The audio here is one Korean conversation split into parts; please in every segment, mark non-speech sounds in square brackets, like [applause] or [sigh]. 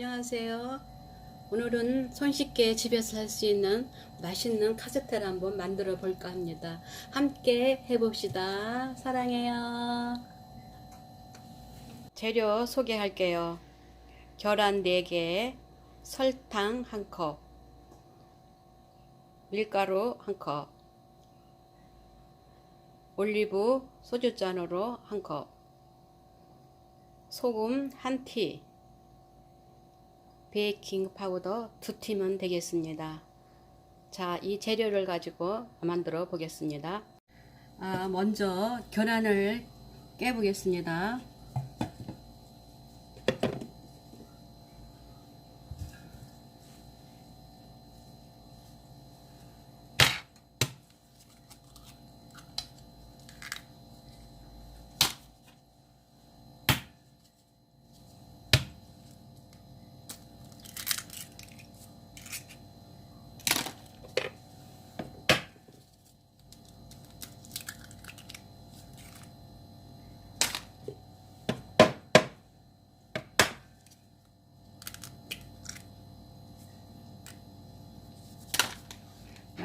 안녕하세요. 오늘은 손쉽게 집에서 할 수 있는 맛있는 카스테를 한번 만들어 볼까 합니다. 함께 해봅시다. 사랑해요. 재료 소개할게요. 계란 4개, 설탕 1컵, 밀가루 1컵, 올리브 소주잔으로 1컵, 소금 1티, 베이킹 파우더 두 팀은 되겠습니다. 자, 이 재료를 가지고 만들어 보겠습니다. 아, 먼저 계란을 깨보겠습니다.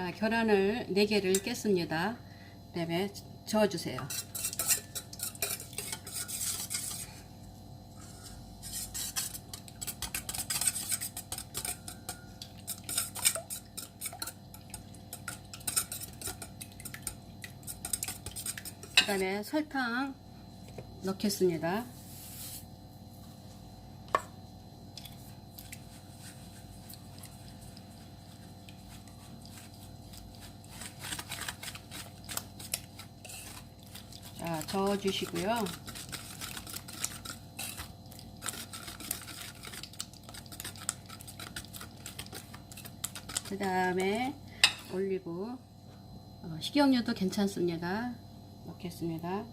자, 계란을 4개를 깼습니다. 그 다음에 저어주세요. 그 다음에 설탕 넣겠습니다. 자, 저어주시고요. 그 다음에 올리브, 어, 식용유도 괜찮습니다. 넣겠습니다.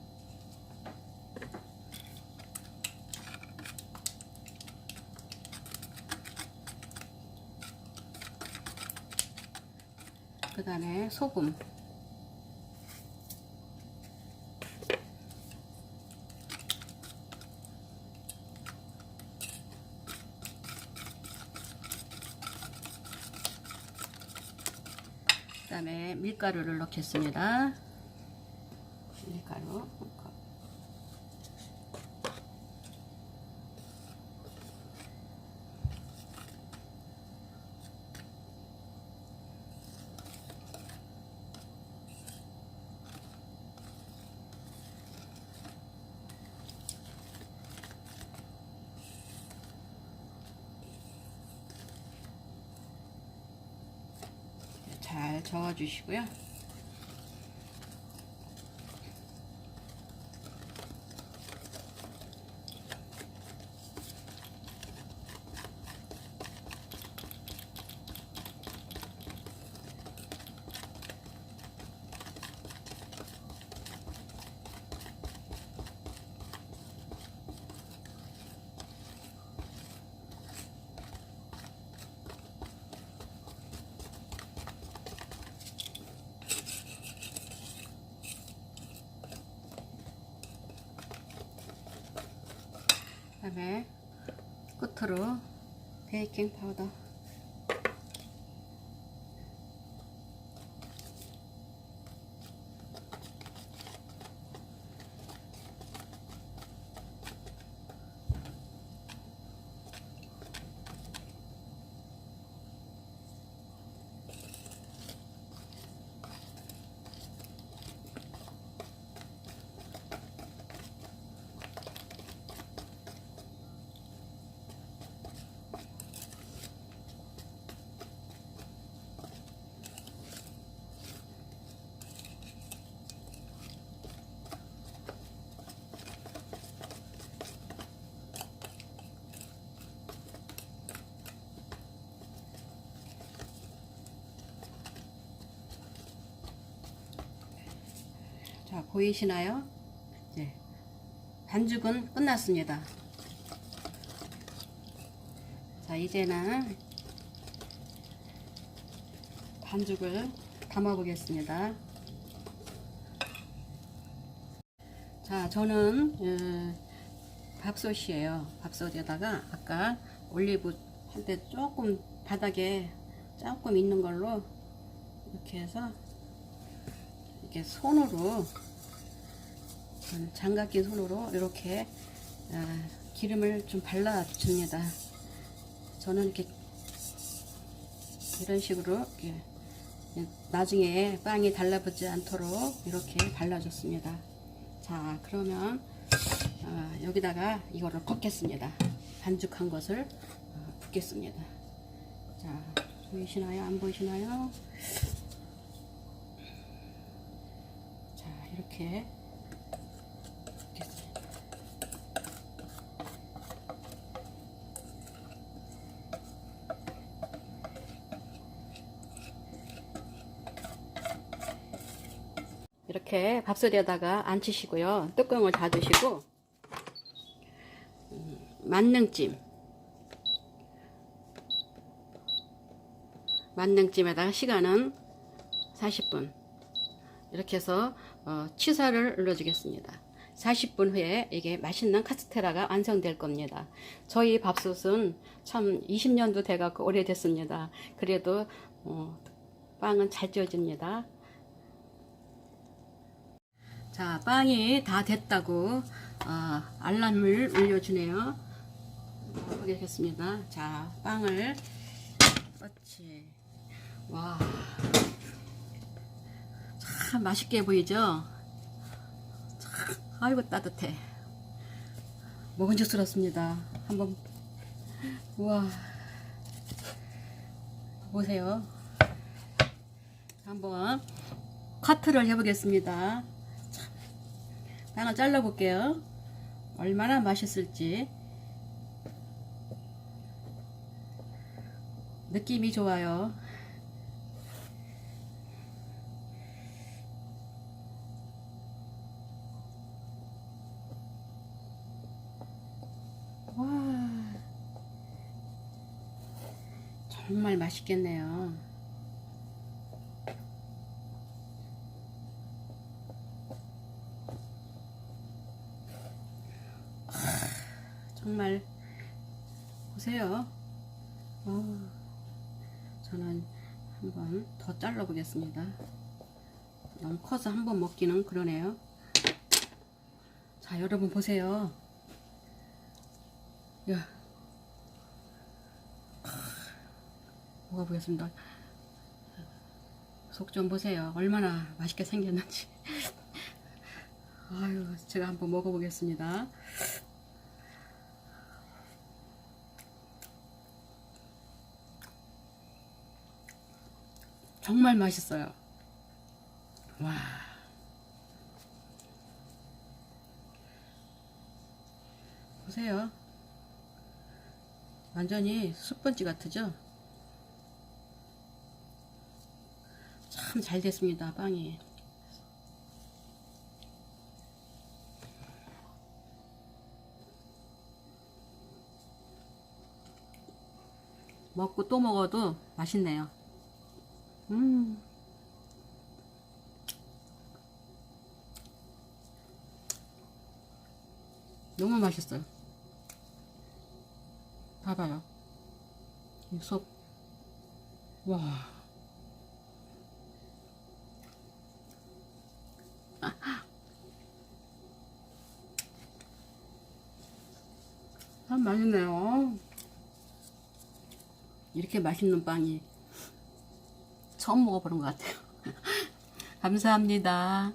그 다음에 소금. 그 다음에 밀가루를 넣겠습니다. 밀가루. 한 컵. 잘 저어주시고요. 그다음에 끝으로 베이킹 파우더 자 보이시나요? 이제 반죽은 끝났습니다. 자 이제는 반죽을 담아 보겠습니다. 자 저는 어, 밥솥이에요. 밥솥에다가 아까 올리브 할 때 조금 바닥에 조금 있는 걸로 이렇게 해서 이렇게 손으로 음, 장갑 낀 손으로 이렇게 아, 기름을 좀 발라 줍니다. 저는 이렇게 이런 식으로 나중에 빵이 달라붙지 않도록 이렇게 발라줬습니다. 자, 그러면 어, 여기다가 이거를 붓겠습니다. 반죽한 것을 어, 붓겠습니다. 자, 보이시나요? 안 보이시나요? 이렇게. 이렇게 밥솥에다가 앉히시고요. 뚜껑을 닫으시고 음, 만능찜 만능찜에다가 시간은 40분 이렇게 해서 어, 취사를 눌러주겠습니다. 40분 후에 이게 맛있는 카스테라가 완성될 겁니다. 저희 밥솥은 참 20년도 돼갖고 오래됐습니다. 그래도 어, 빵은 잘 지어집니다. 자, 빵이 다 됐다고 어, 알람을 울려주네요. 보겠습니다. 자, 빵을 그렇지. 와, 참 맛있게 보이죠? 참, 아이고 따뜻해. 먹은직스럽습니다. 한번 우와 보세요. 한번 커트를 해보겠습니다. 빵을 잘라볼게요. 얼마나 맛있을지. 느낌이 좋아요. 와, 정말 맛있겠네요. 정말 보세요. 어, 저는 한번 더 잘라 보겠습니다. 너무 커서 한 번 먹기는 그러네요. 자, 여러분 보세요. 야, 먹어보겠습니다. 속 좀 보세요. 얼마나 맛있게 생겼는지. 아유, 제가 한번 먹어보겠습니다. 정말 맛있어요. 와. 보세요. 완전히 숯번지 같으죠? 참 잘 됐습니다, 빵이. 먹고 또 먹어도 맛있네요. 음. 너무 맛있어요. 봐봐요. 이 속. 와. [laughs] 참 맛있네요. 이렇게 맛있는 빵이 처음 먹어보는 것 같아요. [laughs] 감사합니다.